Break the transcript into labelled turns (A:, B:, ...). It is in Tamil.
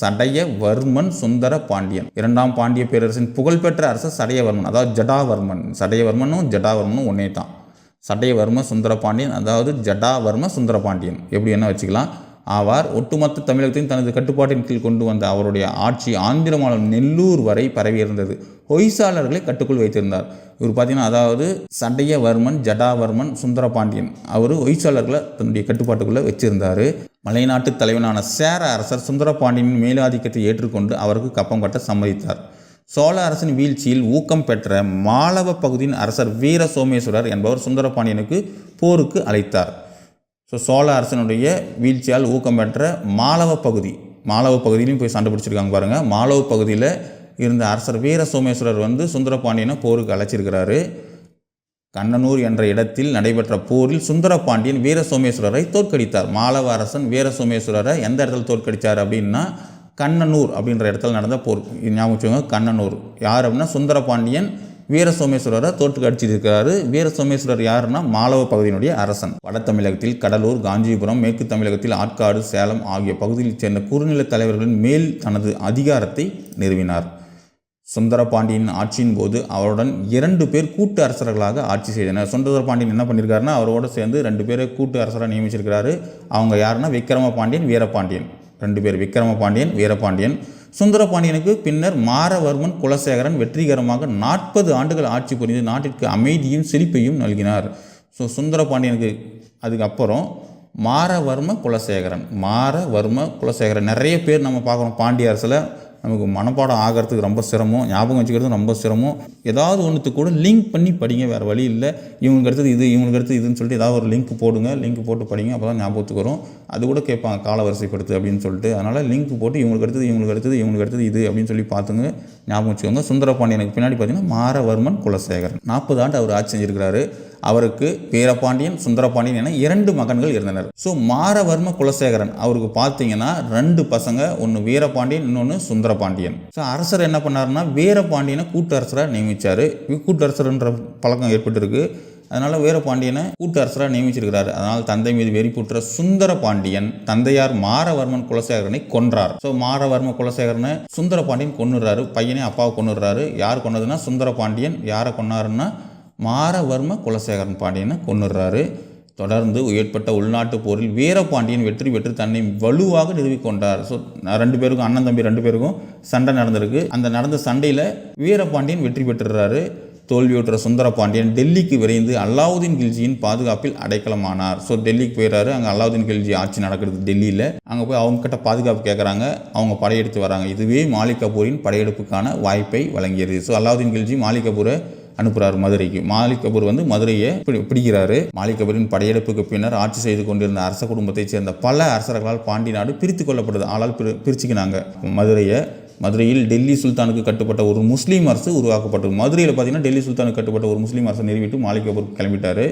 A: சடையவர்மன் சுந்தர பாண்டியன். இரண்டாம் பாண்டிய பேரரசின் புகழ்பெற்ற அரசர் சடையவர்மன். அதாவது ஜடாவர்மன். சடையவர்மனும் ஜடாவர்மனும் ஒன்னே தான். சடையவர்ம சுந்தர பாண்டியன் அதாவது ஜடாவர்ம சுந்தர பாண்டியன். எப்படி என்ன வச்சுக்கலாம். ஆவார் ஒட்டுமொத்த தமிழகத்தையும் தனது கட்டுப்பாட்டின் கீழ் கொண்டு வந்த அவருடைய ஆட்சி ஆந்திர மாநிலம் நெல்லூர் வரை பரவியிருந்தது ஹொய்சாளர்களை கட்டுக்குள் வைத்திருந்தார். இவர் பார்த்தீங்கன்னா அதாவது சண்டையவர்மன் ஜடாவர்மன் சுந்தரபாண்டியன் அவர் ஹொய்சாளர்களை தன்னுடைய கட்டுப்பாட்டுக்குள்ளே வச்சிருந்தார். மலைநாட்டு தலைவனான சேர அரசர் சுந்தரபாண்டியனின் மேலாதிக்கத்தை ஏற்றுக்கொண்டு அவருக்கு கப்பம் கட்ட சம்மதித்தார். சோழ அரசின் வீழ்ச்சியில் ஊக்கம் பெற்ற மாளவ பகுதியின் அரசர் வீர சோமேஸ்வரர் என்பவர் சுந்தரபாண்டியனுக்கு போருக்கு அழைத்தார். ஸோ சோழ அரசனுடைய வீழ்ச்சியால் ஊக்கம் பெற்ற மாளவ பகுதி மாளவ பகுதியிலையும் போய் சண்டை பிடிச்சிருக்காங்க பாருங்கள் மாளவ பகுதியில் இருந்த அரசர் வீர சோமேஸ்வரர் வந்து சுந்தரபாண்டியனை போருக்கு அழைச்சிருக்கிறாரு. கண்ணனூர் என்ற இடத்தில் நடைபெற்ற போரில் சுந்தரபாண்டியன் வீர சோமேஸ்வரரை தோற்கடித்தார். மாலவ அரசன் வீர சோமேஸ்வரரை எந்த இடத்துல தோற்கடித்தார் அப்படின்னா கண்ணனூர் அப்படின்ற இடத்துல நடந்த போர். ஞாபகம் வச்சுக்கோங்க கண்ணனூர். யார் அப்படின்னா சுந்தரபாண்டியன் வீர சோமேஸ்வரரை தோற்கடிச்சிருக்கிறாரு. வீர சோமேஸ்வரர் யாருன்னா மாளவ பகுதியினுடைய அரசன். வட தமிழகத்தில் கடலூர் காஞ்சிபுரம் மேற்கு தமிழகத்தில் ஆற்காடு சேலம் ஆகிய பகுதிகளைச் சேர்ந்த குறுநில தலைவர்களின் மேல் தனது அதிகாரத்தை நிறுவினார். சுந்தரபாண்டியன் ஆட்சியின் போது அவருடன் இரண்டு பேர் கூட்டு அரசர்களாக ஆட்சி செய்தனர். சுந்தரபாண்டியன் என்ன பண்ணியிருக்காருன்னா அவரோட சேர்ந்து ரெண்டு பேரை கூட்டு அரசராக நியமிச்சிருக்கிறாரு. அவங்க யாருன்னா விக்ரம பாண்டியன் வீரபாண்டியன். ரெண்டு பேர் விக்ரம பாண்டியன் வீரபாண்டியன். சுந்தரபாண்டியனுக்கு பின்னர் மாரவர்மன் குலசேகரன் வெற்றிகரமாக நாற்பது ஆண்டுகள் ஆட்சி புரிந்து நாட்டிற்கு அமைதியும் செழிப்பையும் நல்கினார். ஸோ சுந்தரபாண்டியனுக்கு அதுக்கப்புறம் மாரவர்ம குலசேகரன். மாரவர்ம குலசேகரன். நிறைய பேர் நம்ம பார்க்குறோம் பாண்டிய அரசில். நமக்கு மனப்பாடம் ஆகிறதுக்கு ரொம்ப சிரமம் ஞாபகம் வச்சுக்கிறது ரொம்ப சிரமம். ஏதாவது ஒன்றுத்து கூட லிங்க் பண்ணி படிங்க வேறு வழி இல்லை. இவங்களுக்கு அடுத்தது இது இவங்களுக்கு அடுத்தது இதுன்னு சொல்லிட்டு ஏதாவது ஒரு லிங்க் போடுங்க. லிங்க் போட்டு படிங்க அப்போ தான் ஞாபகத்துக்கு வரும். அது கூட கேட்பாங்க கால வரிசைப்படுத்து அப்படின்னு சொல்லிட்டு. அதனால் லிங்க் போட்டு இவங்களுக்கு அடுத்தது இவங்களுக்கு அடுத்தது இவங்களுக்கு அடுத்தது இது அப்படின்னு சொல்லி பார்த்துங்க. ஞாபகம் வச்சுக்கோங்க. சுந்தரபாண்டியனுக்கு பின்னாடி பார்த்தீங்கன்னா மாரவர்மன் குலசேகரன். நாற்பது ஆண்டு அவர் ஆட்சி செஞ்சிருக்கிறாரு. அவருக்கு வீரபாண்டியன் சுந்தரபாண்டியன் என இரண்டு மகன்கள் இருந்தனர். ஸோ மாரவர்ம குலசேகரன் அவருக்கு பார்த்தீங்கன்னா ரெண்டு பசங்க ஒன்று வீரபாண்டியன் இன்னொன்று சுந்தரபாண்டியன். ஸோ அரசர் என்ன பண்ணாருன்னா வீரபாண்டியனை கூட்டரசராக நியமித்தார் கூட்டரசர்ன்ற பழக்கம் ஏற்பட்டிருக்கு. அதனால் வீரபாண்டியனை கூட்டரசராக நியமிச்சிருக்கிறார். அதனால் தந்தை மீது வெறிப்புற்ற சுந்தர பாண்டியன் தந்தையார் மாரவர்மன் குலசேகரனை கொன்றார். ஸோ மாரவர்ம குலசேகரனை சுந்தர பாண்டியன் கொன்னுறாரு பையனே அப்பாவை கொண்டுடுறாரு யார் கொண்டதுன்னா சுந்தர பாண்டியன் யாரை கொன்னாருன்னா மாரவர்ம குலசேகரன் பாண்டியனை கொண்டுடுறாரு தொடர்ந்து ஏற்பட்ட உள்நாட்டு போரில் வீரபாண்டியன் வெற்றி பெற்று தன்னை வலுவாக நிறுவிக்கொண்டார். ஸோ ரெண்டு பேருக்கும் அண்ணன் தம்பி ரெண்டு பேருக்கும் சண்டை நடந்திருக்கு. அந்த நடந்த சண்டையில் வீரபாண்டியன் வெற்றி பெற்றுறாரு தோல்வியுற்ற சுந்தரபாண்டியன் டெல்லிக்கு விரைந்து அல்லாவுதீன் கில்ஜியின் பாதுகாப்பில் அடைக்கலமானார். ஸோ டெல்லிக்கு போயிடுறாரு அங்கே அல்லாவுதீன் கில்ஜி ஆட்சி நடக்கிறது டெல்லியில். அங்கே போய் அவங்க கிட்ட பாதுகாப்பு கேட்குறாங்க அவங்க படையெடுத்து வராங்க. இதுவே மாலிக் கபூரின் படையெடுப்புக்கான வாய்ப்பை வழங்கியது. ஸோ அல்லாவுதீன் கில்ஜி மாலிக் கபூரை அனுப்புகிறார் மதுரைக்கு. மாலிக் கபூர் வந்து மதுரையை பிடி பிடிக்கிறாரு. மாலிக் கபூரின் படையெடுப்புக்கு பின்னர் ஆட்சி செய்து கொண்டிருந்த அரச குடும்பத்தைச் சேர்ந்த பல அரசர்களால் பாண்டி நாடு பிரித்து கொள்ளப்படுது ஆளால் பிரி பிரிச்சுக்கினாங்க. மதுரையை மதுரையில் டெல்லி சுல்தானுக்கு கட்டுப்பட்ட ஒரு முஸ்லீம் அரசு உருவாக்கப்பட்டது. மதுரையில் பார்த்தீங்கன்னா டெல்லி சுல்தானுக்கு கட்டுப்பட்ட ஒரு முஸ்லீம் அரசை நிறுவிட்டு மாலிக் கபூர் கிளம்பிட்டாரு.